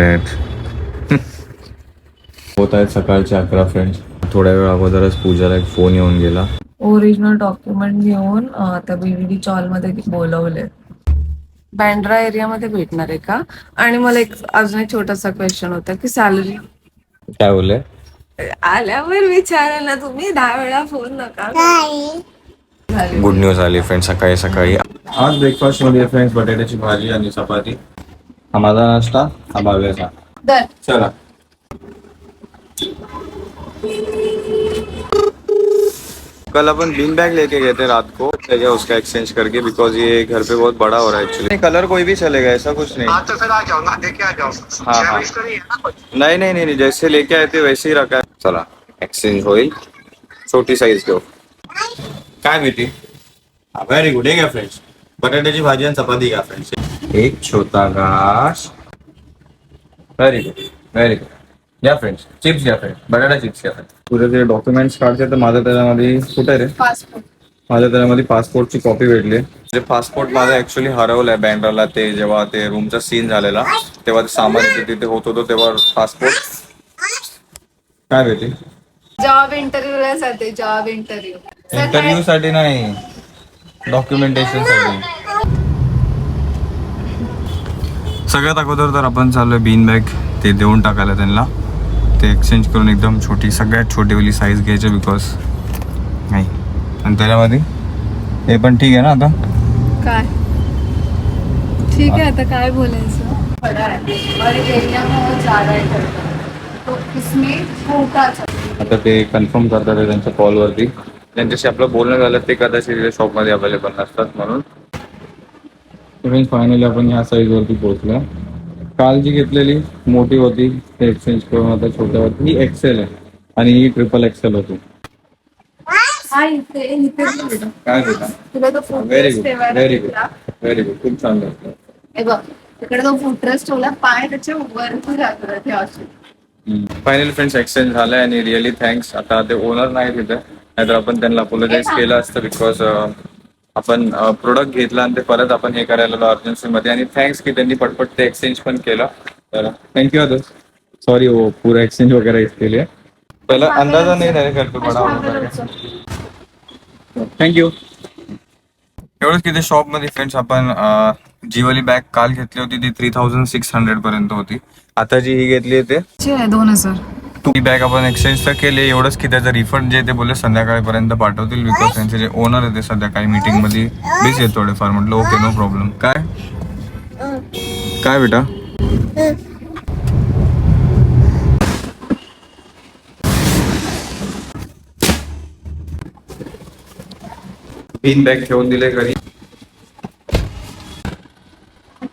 आहेत होत आहेत सकाळचे अकरा फ्रेंड्स. थोड्या वेळ अगोदरच पूजाला एक फोन येऊन गेला. ओरिजिनल डॉक्युमेंट घेऊन आता बीडीडी चॉलमध्ये बोलवले. बँड्रा एरियामध्ये भेटणार आहे का? आणि मला एक अजून एक छोटासा क्वेश्चन होता की सॅलरी काय बोलले? आल्यावर विचाराल ना तुम्ही दहा वेळा फोन नका. गुड न्यूज आली फ्रेंड्स सकाळी सकाळी. आज ब्रेकफास्टमध्ये फ्रेंड्स बटाट्याची भाजी आणि चपाती. माझा नाश्ता हा भाव्याचा दर चला. कल अपन बीन बैग लेके गए थे रात को. लेके उसका एक्सचेंज करके बिकॉज़ ये घर पे बहुत बड़ा हो रहा है एक्चुअली कलर कोई भी चलेगा ऐसा कुछ नहीं. हाँ तो फिर आ जाओ ना देखे आ जाओ हाँ, हाँ। सर्विस करिए ना कुछ. नहीं नहीं नहीं नहीं, जैसे लेके आए थे वैसे ही रखा है. चला एक्सचेंज होईल छोटी साईज घेऊ काय भीती व्हेरी गुड हे घ्या फ्रेंड्स बटाट्याची भाजी आणि चपाती घ्या फ्रेंड्स एक छोटा घास. व्हेरी गुड व्हेरी गुड घ्या फ्रेंड्स चिप्स घ्या फ्रेंड्स बटाटा चिप्स घ्या फ्रेंड्स तुझे जे डॉक्युमेंट्स काढते तर माझं त्याच्यामध्ये कुठे रे? पासपोर्ट माझ्या त्याच्यामध्ये पासपोर्टची कॉपी भेटली. जे पासपोर्ट माझा ऍक्च्युली हरवलाय बँड्राला ते जेव्हा ते रूमचा सीन झालेला तेव्हा ते सामान तिथे होत होतो तेव्हा पासपोर्ट काय भेटली? जॉब इंटरव्ह्यूला जाते जॉब इंटरव्ह्यू इंटरव्ह्यू साठी नाही डॉक्युमेंटेशनसाठी. सगळ्यात अगोदर तर आपण चाललोय बीन बॅग ते देऊन टाकायला त्यांना. ते एक्सचेंज करून एकदम छोटी सगळ्यात छोटीवाली साईज घ्यायची बिकॉज नाही. आणि त्याच्यामध्ये हे पण ठीक आहे ना आता? काय? ठीक आहे आता काय बोलायचं? बड़ा है और एरिया बहुत ज्यादा है तो इसमें छोटा सा आता ते कन्फर्म करतात आहे त्यांच्या कॉलवरती त्यांच्याशी आपलं बोलणं झालं ते कदाचित शॉपमध्ये अवेलेबल नसतात म्हणून. इव्हन फायनली आपण ह्या साईजवरती पोहोचलो. काल जी घेतलेली मोठी होती ते एक्सचेंज करून आता छोट्या होती ही एक्सेल आहे आणि ही ट्रिपल एक्सेल होती. हा. काय very good very good. Very good खूप छान तिकडे तो ठेवला पाय त्याच्या फायनली फ्रेंड्स एक्सचेंज झालाय आणि रिअली थँक्स आता ते ओनर नाही तिथे. नाहीतर आपण त्यांना अपोलोजाईज केलं असतं बिकॉज आपण प्रोडक्ट घेतला आणि ते परत आपण हे करायला आलो urgency मध्ये आणि थँक्स की त्यांनी पटपट ते एक्सचेंज पण केलं. तर थँक्यू अदर सॉरी वो पूरा एक्सचेंज वगैरह इसके लिए पहला अंदाजा नहीं पे बड़ा होगा थँक्यू एवढंच की ते शॉपमध्ये फ्रेंड्स आपण अं, जी वाली बॅग काल घेतली होती ती थ्री थाउजंड सिक्स हंड्रेड पर्यंत होती. आता जी ही घेतली आहे ते. दोन हजार. ती बॅग आपण एक्सचेंज तर केली. एवढंच की त्याचं रिफंड जे ते बोलले संध्याकाळपर्यंत पाठवतील बिकॉज त्यांचे जे ओनर आहे ते सध्या काही मीटिंगमध्ये बिझी आहेत थोडेफार. म्हटलं ओके नो प्रॉब्लेम काय? काय बेटा? तीन बॅग ठेवून दिले घरी.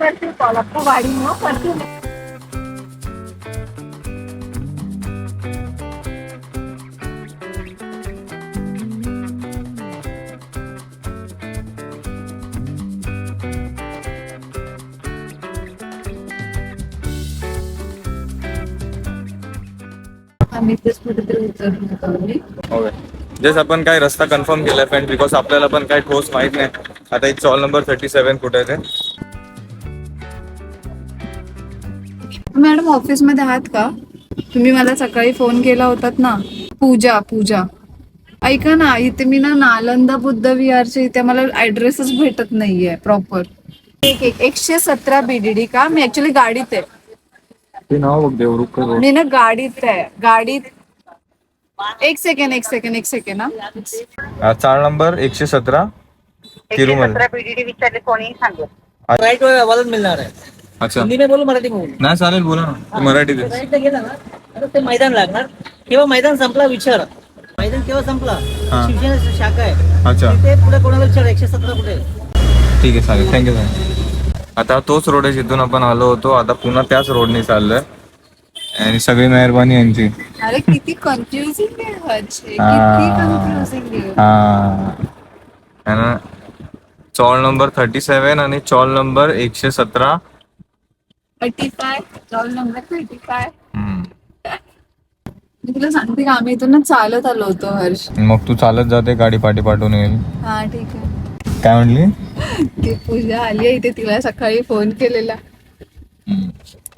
करते कॉल मग आम्ही तेच कुठेतरी उतरलो होतो आम्ही. ओके जस्ट आपण काय रस्ता कन्फर्म केलाय फ्रेंड बिकॉज आपल्याला पण काय ठोस माहीत नाही. आता एक चॉल नंबर थर्टी सेव्हन कुठे आहे ते? मॅडम ऑफिसमध्ये आहात का? तुम्ही मला सकाळी फोन केला होतात ना पूजा पूजा. ऐका ना इथे मी ना नालंदा बुद्ध विहारच्या इथे मला ऍड्रेसच भेटत नाहीये प्रॉपर एक एक एकशे सतरा बीडीडी का? मी ऍक्च्युली गाडीत आहे. ते नाव बघ देवरुख मी ना गाडीत आहे. गाडीत एक सेकंड एक सेकंड एक सेकंड हा. चाळ नंबर एकशे सतरा तिरुमल. पीडीडी विचारले कोणीही सांगेल. राईट आवाजच मिळणार आहे. अच्छा. हिंदी में बोलू मराठी में बोलू. नाही चालेल बोला ना. तू मराठीत आहे. राईटला गेला ना. ते मैदान लागणार. केव्हा मैदान संपला विचार. मैदान केव्हा संपला? हा. शिवसेना शाखा आहे. अच्छा. ते पुढे कोणाला विचार? एकशे सतरा कुठे? आहे? ठीक आहे चालेल. थँक्यू थँक्यू आता तोच रोड आहे जिथून आपण आलो होतो. आता पुन्हा त्याच रोडने चाललोय. आणि सगळी मेहरबानी यांची. अरे किती कन्फ्युजिंग हे. चॉल नंबर थर्टी सेवन आणि चॉल नंबर एकशे सतरा. Thirty five chawl number thirty five. मी तुला सांगते का आम्ही इथून चालत आलो होतो हर्ष. मग तू चालत जाते गाडी पाठी पाठवून येईल. हा ठीक आहे. काय म्हणली ती पूजा आली आहे इथे तिला सकाळी फोन केलेला.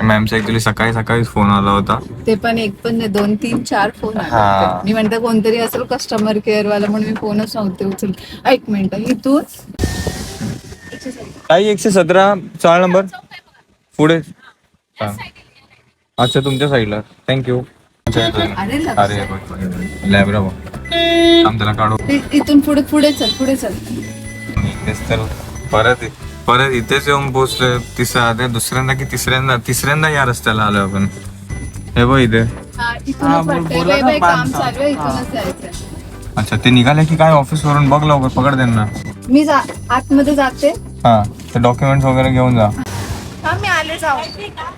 मॅमचा ऍक्च्युली सकाळी सकाळीच फोन आला होता. ते पण एक पण नाही दोन तीन चार फोन आले हा. होते. मी म्हणते कोणतरी असेल कस्टमर केअर वाला म्हणून मी फोनच नव्हते उचल एक मिनिट इथून. काही एकशे सतरा चार नंबर पुढे. हा. अच्छा तुमच्या साईडला थँक्यू अरे लक्ष. अरे लॅबरा त्याला काढू. इ- इथून पुढे पुढे चल पुढे चल. तेच तर. परत परत इथेच येऊन पोहोचलोय. तिसरा ते दुसऱ्यांदा की तिसऱ्यांदा? तिसऱ्यांदा या रस्त्याला आलोय आपण. हे बघ इथे. हा, इथूनच वाटतंय. बाई, बाई, काम चालू आहे इथूनच जायचंय. अच्छा ते निघाले की काय ऑफिस वरून बघ लवकर पकड त्यांना. मी जा आतमध्ये जाते. हा ते डॉक्युमेंट्स वगैरे घेऊन जा. हा मी आले जाऊ.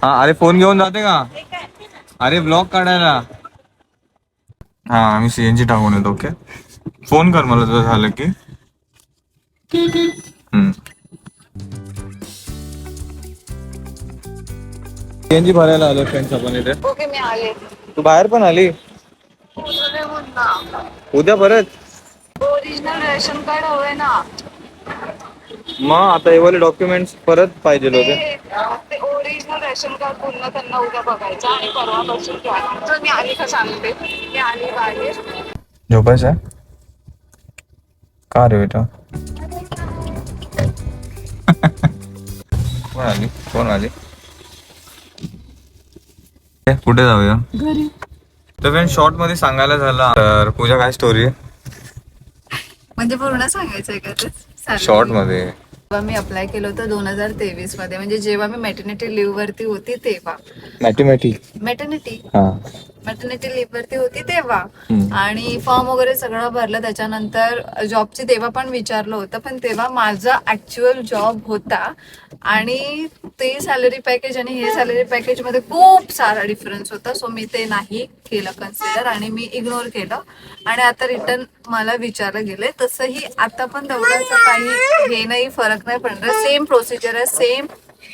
हा अरे फोन घेऊन जाते का? अरे ब्लॉग काढायला. हा आम्ही सीएनजी टाकून येतो ओके? फोन कर मला तुझं झालं की. सीएनजी भरायला आलो फ्रेंड्स आपण इथे. ओके मी आले. तू बाहेर पण आली? उद्या परत? ओरिजिनल रेशन कार्ड हवंय ना. मग आता हे वाले डॉक्युमेंट्स परत पाहिजे होते. ते ओरिजिनल रेशन कार्ड पूर्ण त्यांना उद्या बघायचं आणि परवापासून घ्या तर मी आली का सांगते. मी आली बाहेर. झोपायचं रे बेटा कोण आली? कोण आली? ए, कुठे जाऊया? घरी. तर फ्रेंड शॉर्टमध्ये सांगायला झालं. तर पूजा काय स्टोरी आहे? म्हणजे पूर्ण सांगायचंय का ते? चालेल. शॉर्टमध्ये. जेव्हा मी अप्लाय केलं होतं दोन हजार तेवीसमध्ये म्हणजे जेव्हा मी मेटर्निटी लिव्ह वरती होती तेव्हा. मेटर्निटी हा. मॅटर्निटी लिव्ह वरती होती तेव्हा. आणि फॉर्म वगैरे सगळं भरलं त्याच्यानंतर जॉबची तेव्हा पण विचारलं होतं पण तेव्हा माझा ऍक्च्युअल जॉब होता. आणि ते सॅलरी पॅकेज आणि हे सॅलरी पॅकेजमध्ये खूप सारा डिफरन्स होता सो मी ते नाही केलं कन्सिडर आणि मी इग्नोर केलं. आणि आता रिटर्न मला विचारलं गेले तसंही आता पण तेवढाच काही हे नाही फरक नाही पडणार सेम प्रोसिजर आहे सेम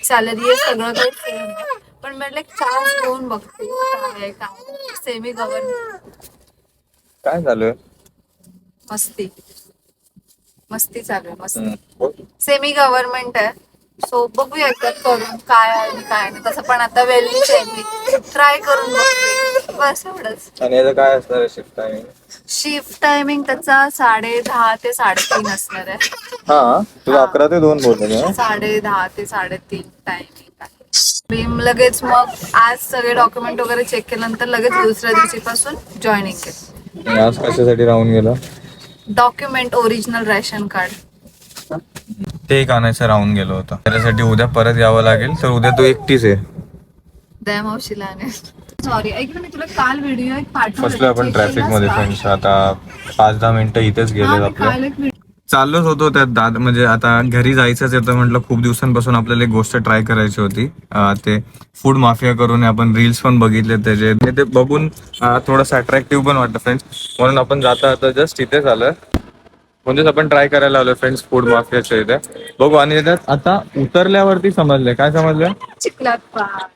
सॅलरी आहे सगळं काही सेम आहे. पण म्हटलं चान्स घेऊन बघते. काय आहे, काय सेमी गव्हर्नमेंट काय झालं? मस्ती. मस्ती चालू आहे मस्ती. सेमी गव्हर्नमेंट आहे. सो बघूया एकदा करून काय आहे आणि काय नाही. तसं पण आता वेल्लीच आहे मी ट्राय करून बघते. बस एवढंच. आणि याचं काय असणार शिफ्ट टायमिंग शिफ्ट टायमिंग त्याचा साडे दहा ते साडेतीन असणार आहे. हा तुला अकरा ते दोन बोलले ना? साडे दहा ते साडेतीन टायमिंग आहे. मी लगेच मग आज सगळे डॉक्युमेंट वगैरे चेक केल्यानंतर लगेच दुसऱ्या दिवशीपासून जॉईनिंग केलं आणि आज कशासाठी राहून गेला? डॉक्युमेंट ओरिजिनल रेशन कार्ड ते एक आणायचं राहून गेलो होतं. त्याच्यासाठी उद्या परत यावं लागेल तर उद्या तू एकटीच आहे दया मावशीला सॉरी ऐक ना मी तुला काल व्हिडिओ एक पाठवला फसलो आपण ट्रॅफिकमध्ये का? फ्रेंड्स आता पाच दहा मिनिटं इथेच गेले मी आपलं. चाललोच होतो त्यात दाद म्हणजे आता घरी जायचंच येतं म्हटलं खूप दिवसांपासून आपल्याला एक गोष्ट ट्राय करायची होती. अं, ते फूड माफिया करून आपण रील्स पण बघितले त्याचे. ते- ते बघून अं, थोडंसं अट्रॅक्टिव्ह पण वाटतं फ्रेंड्स म्हणून आपण जाता आता जस्ट इथेच आलं म्हणजेच आपण ट्राय करायला आलो फ्रेंड्स फूड माफियाच्या इथे. बघू आणि आता उतरल्यावरती समजलंय. काय समजलं चिखलात पाय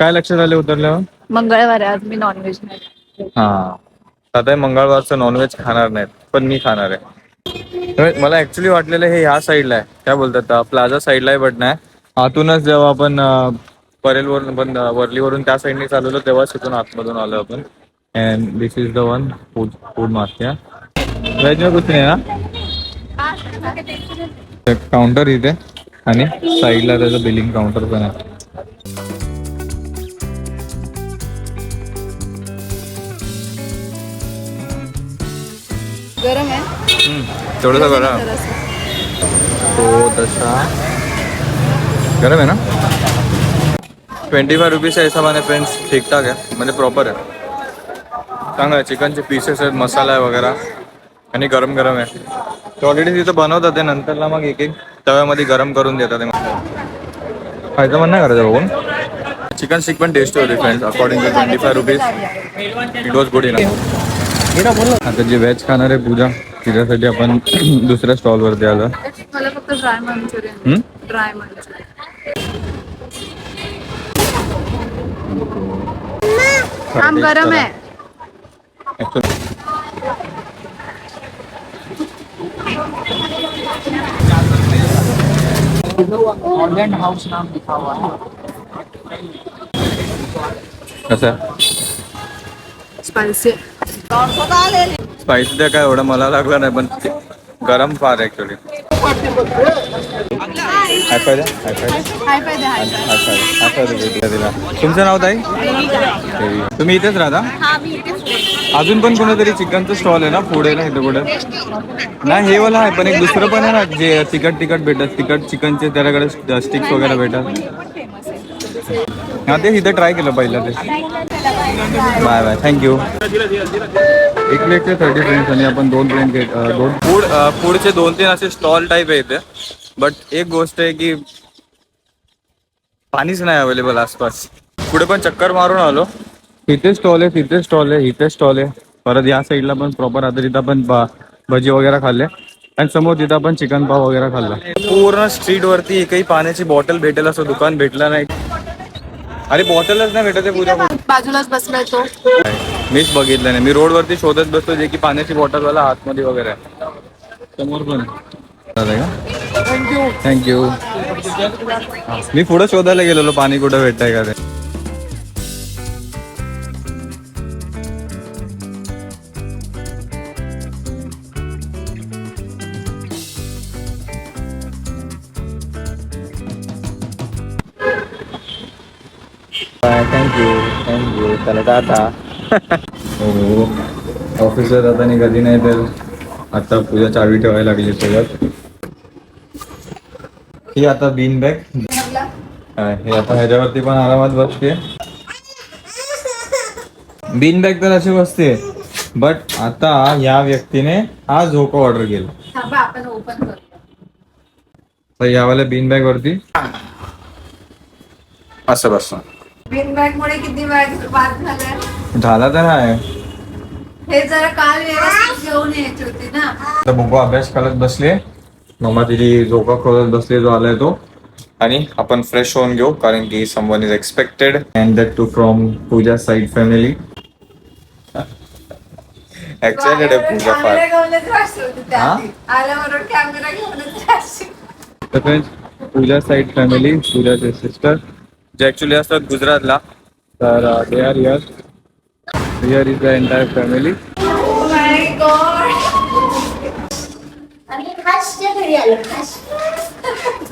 काय लक्षात आलं उतरल्यावर? मंगळवार आहे आज मी नॉनव्हेज नाही. हा. आता मंगळवारचं नॉनव्हेज खाणार नाहीत पण मी खाणार आहे. तर मला ऍक्च्युली वाटलेलं हे ह्या साईडला आहे. काय बोलतात प्लाझा साईडला आहे बट नाही. आतूनच जेव्हा आपण अं, परेलवरून पण अं, वरलीवरून त्या साईडने चालवलो तेव्हाच तिथून आतमधून आलो आपण. And this is the one food food mafia veg में कुछ नाही ना काउंटर इथे आणि साईडला त्याचं बिलिंग काउंटर पण आहे गरम आहे थोडंसं जरासं. तो तसा गरम आहे ना? ट्वेंटी फाय रुपीजच्या हिशोबाने फ्रेंड्स ठीकठाक आहे म्हणजे प्रॉपर आहे चांगलं आहे. चिकनचे पीसेस आहेत मसाला आहे वगैरे. आणि गरम गरम आहे. ते ऑलरेडी तिथं बनवतात ते. नंतरला मग एक एक तव्यामध्ये गरम करून देतात ते. फायदा पण नाही करायचं बघून. चिकन स्टिक पण टेस्टी होती friends according to twenty five rupees it was good enough आता जे व्हेज खाणार आहे पूजा तिच्यासाठी आपण दुसऱ्या स्टॉलवरती आलो. मला फक्त dry manchurian hmm? Dry manchurian आम गरम आहे. हॉलैंड हाउस नाम लिखा हुआ है। कसं स्पायसी स्पायसी तर काय एवढं मला लागलं नाही पण गरम फार ऍक्च्युली तुमचं नाव ताई. तुम्ही इथेच राहता। अजून पण कोणीतरी चिकनचं स्टॉल आहे ना फूड आहे ना इथं कुठे? नाही हे वाला आहे पण एक दुसरं पण आहे ना जे तिखट तिखट भेटत तिखट चिकनचे त्याच्याकडे स्टिक्स वगैरे भेटत हा ते इथं ट्राय केलं पहिलं ते. बाय बाय थँक्यू एक प्लेटचे थर्टी फ्रेंड्स आणि आपण दोन प्लेट घेत दोन फूड फूडचे दोन तीन असे स्टॉल टाईप आहे इथे. बट एक गोष्ट आहे की पाणीच नाही अवेलेबल आसपास. पुढे पण चक्कर मारून आलो. इथे स्टॉल आहे तिथे स्टॉल आहे इथे स्टॉल आहे. परत या साईडला पण प्रॉपर आता तिथं पण भजी वगैरे खाल्ले. आणि समोर तिथं पण चिकन पाव वगैरे खाल्ला. पूर्ण स्ट्रीट वरती एकही पाण्याची बॉटल भेटेल असं दुकान भेटलं नाही. अरे बॉटलच नाही भेटत आहे पूजा. बाजूलाच बसलाय तो. मीच बघितलं नाही. मी रोड वरती शोधत बसतो जे की पाण्याची बॉटल वाला आतमध्ये वगैरे. आहे समोर पण. थँक्यू थँक्यू मी पुढे शोधायला गेलेलो. पाणी कुठं भेटतंय का ते? हो ऑफिसला जाताना कधी नाही तर आता पूजा चावी ठेवायला लागली सोबत. ही आता बीन बॅग हे आता ह्याच्यावरती पण आरामात बसते. बीन बॅग तर अशी बसते बट आता या व्यक्तीने हा झोका ऑर्डर केला. थांबा आपण ओपन करू. तर यावाल्या बीन बॅग वरती. असं बस. बिन बॅग मुळे किती बॅग बाद झाल्या? झाला तर आहे. हे जरा काल व्यवस्थित घेऊन यायची होती ना. बघू अभ्यास करत बसले. मम्मा तिची झोका खोलत बसले जो आलाय तो. आणि आपण फ्रेश होऊन घेऊ कारण की someone is expected and that too from Pooja side family excited आहे पूजा फार. तर पूजा साईड फॅमिली पूजाचे सिस्टर जे ऍक्च्युली असतात गुजरातला. तर they are here here is the entire family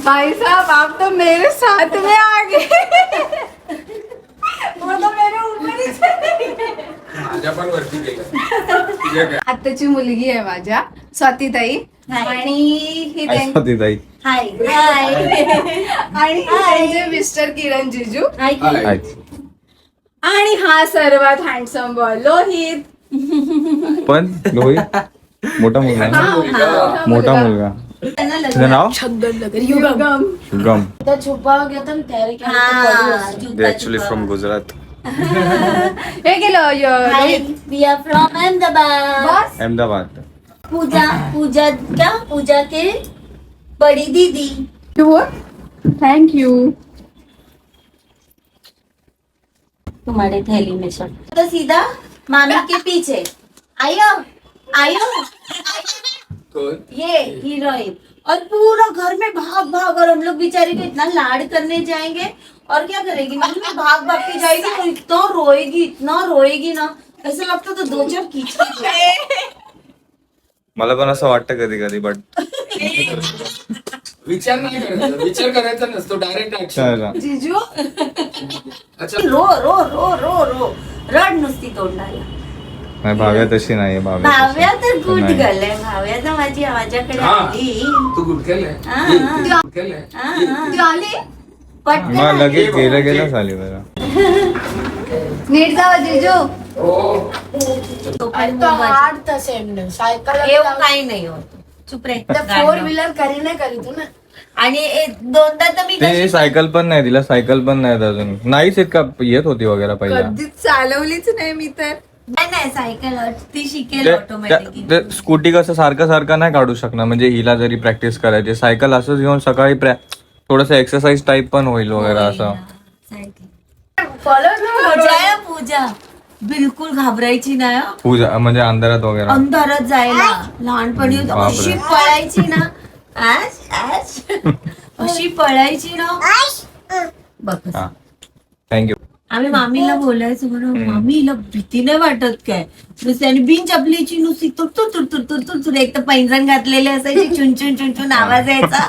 भाई साहब आप तो मेरे साथ में आ गए। वो तो मेरे ऊपर ही चले मुलगी आहे माझ्या. स्वातीताई. आणि ही त्यां- ताई आणि त्यांचे मिस्टर किरण जिजू. आणि हा सर्वात हँडसम बॉय लोहित. पण लोहित मोठा मुलगा ना? मोठा मुलगा. तुझं नाव? युगम. गम तो ऍक्च्युली फ्रॉम गुजरात हे. गेलं य- hi Lohit. We are from Ahmedabad बस. अहमदाबाद. पूजा पूजा क्या? पूजा के बड़ी दीदी। थैंक यू तुम्हारे थैली में सब। तो सीधा मामी के पीछे। आयो आयो ये हीरोइन और पूरा घर में भाग भाग और हम लोग बेचारे को इतना लाड करने जाएँगे। और क्या करेगी? मम्मी में भाग भाग के जाएगी तो इतना रोएगी इतना रोएगी ना। ऐसा लगता तो दो चार खींच के मला पण असं वाटतं कधी कधी बट विचार नाही करायचा. विचार करायचा नसतो डायरेक्ट ऍक्शन जिजू? रो रो रो रो रो. रड नुसती तोंडाला. नाही भाव्या तशी नाही भाव्या भाव्या तर तशी गुड नाही. गर्ल आहे. भाव्या तर माझी माझ्याकडे हा. आली. तू गुड केलंय हा, हा. गुड केलंय हा, हा. तू आली? पटकन. मग आली. लगेच गेलं गेलं झाली बघा नीट जावा जिजू. हार्ड सायकल એવું काही नाही होत. चुप रे फोर व्हीलर करी नाही करी तू ना? आणि ए- दोनदा तर मी ते कशी सायकल पण नाही तिला सायकल पण नाही अजून. नाहीच इतका येत होती वगैरे पहिला. कधीच चालवलीच नाही मी तर. नाही नाही सायकल ती शिकेल ऑटोमॅटिक ते स्कूटी कसं सारखं सारखं नाही काढू शकणार. म्हणजे हिला जरी प्रॅक्टिस करायची सायकल असंच घेऊन सकाळी थोडस एक्सरसाइज टाईप पण होईल वगैरे असं. पूजा आहे पूजा. बिलकुल घाबरायची नाही हं. पूजा म्हणजे अंधारात वगैरे. अंधारात जायला. लहानपणी बापरे. अशी पळायची ना. आज? आज? अशी पळायची ना. बघ. हा. थँक्यू आम्ही मामीला बोलायचो. म्हणून मामी हिला भीती नाही वाटत काय? नुसती आणि बिन चपलीची नुसती तुरतुर तुरतुर तुरतुर तुर एक तर पैंजण घातलेले असायचे. चुन चुन चुन चुन आवाज यायचा.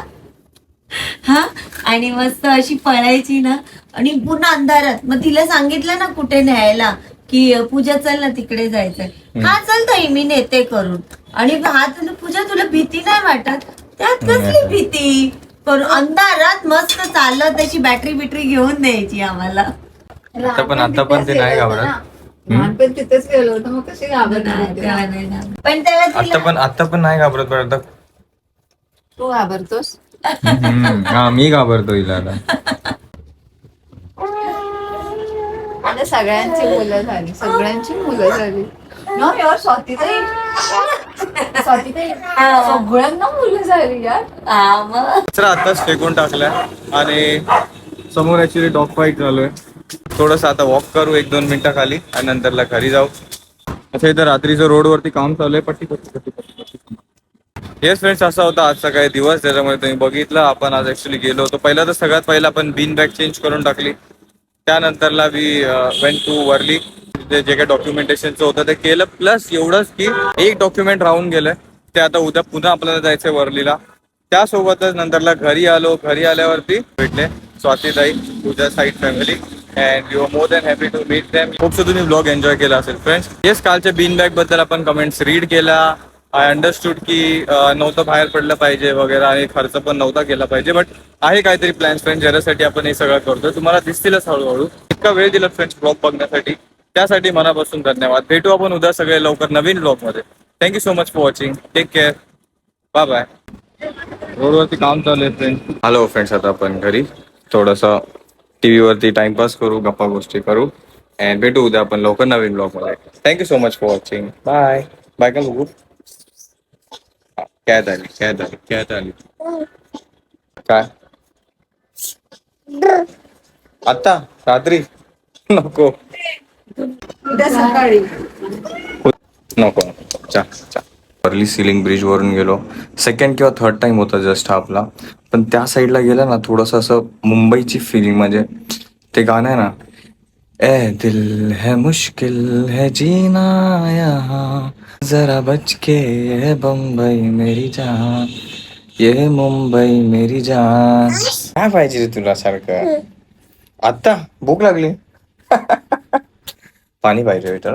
हा? आणि मस्त अशी पळायची ना. आणि पूर्ण अंधारात. मग तिला सांगितलं ना कुठे न्यायला. की पूजा चल ना तिकडे जायचंय. हा चल ताई मी नेते करून? आणि हा पूजा तुला भीती नाही वाटत? त्यात कसली भीती? करून अंधारात मस्त चालत त्याची बॅटरी बिटरी घेऊन द्यायची आम्हाला. आता पण आता पण ते नाही घाबरत. लहानपण तिथेच गेलो होतो मग कशी घाबरत नाही. पण त्याला आता तिला पण आता पण नाही घाबरत पण आता तू घाबरतोस? हा मी घाबरतो हिला आता. आता सगळ्यांची मुलं झाली सगळ्यांची मुलं झाली. नो यार स्वातीताई. स्वातीताई सगळ्यांना मुलं झाली यार. हा मग? कचरा आताच फेकून टाकलाय आणि समोर ऍक्च्युली डॉग फाईट चालू आहे थोडस आता वॉक करू एक दोन मिनिटं खाली आणि नंतरला घरी जाऊ. अच्छा इथं रात्रीचं रोडवरती काम चालू आहे. पट्टी पट्टी पट्टी पट्टी पट्टी. येस फ्रेंड्स असा होता आजचा काही दिवस. ज्याच्यामुळे तुम्ही बघितलं आपण आज ऍक्च्युली गेलो होतो. पहिला तर सगळ्यात पहिला आपण बीन बॅग चेंज करून टाकली. त्यानंतरला वी वेन टू वर्ली जे काही डॉक्युमेंटेशनचं होतं ते केलं. प्लस एवढंच की एक डॉक्युमेंट राहून गेलंय. ते आता उद्या पुन्हा आपल्याला जायचंय वर्लीला त्यासोबतच नंतरला घरी आलो. घरी आल्यावरती भेटले स्वातीताई तुझ्या side family and you are more than happy to meet them खूप तुम्ही ब्लॉग एन्जॉय केला असेल फ्रेंड्स येस कालच्या बीन बॅगबद्दल आपण कमेंट्स रीड केला. आय अंडरस्टूड की नव्हतं बाहेर पडलं पाहिजे वगैरे आणि खर्च पण नव्हता केला पाहिजे बट आहे काहीतरी प्लॅन्स फ्रेंड्स ज्याच्यासाठी आपण हे सगळं करतोय. तुम्हाला दिसतीलच हळूहळू. इतका वेळ दिला फ्रेंड्स ब्लॉग बघण्यासाठी. त्यासाठी मनापासून धन्यवाद. भेटू आपण उद्या सगळे लवकर नवीन ब्लॉगमध्ये. Thank you so much for watching take care bye bye रोडवरती काम चालू आहे फ्रेंड्स हॅलो फ्रेंड्स आता आपण घरी. थोडस टीव्ही वरती टाइमपास करू गप्पा गोष्टी करू. अँड भेटू उद्या आपण लवकर नवीन ब्लॉगमध्ये. Thank you so much for watching bye bye का बघू कॅद आली कॅद आली कॅद आली काय आता रात्री नको उद्या सकाळी नको चा चा अर्ली सिलिंग ब्रिज वरून गेलो. सेकंड किंवा थर्ड टाइम होता जस्ट हा आपला पण त्या साईडला गेला ना थोडस असं मुंबईची फिलिंग म्हणजे ते गाणं आहे ना ए दिल है मुश्किल है जीना यहाँ. जरा बच के ये बम्बई मेरी जान ये मुंबई मेरी जान। काय पाहिजे रे तुला सारखं? आता भूक लागली? पाणी पाहिजे बेटा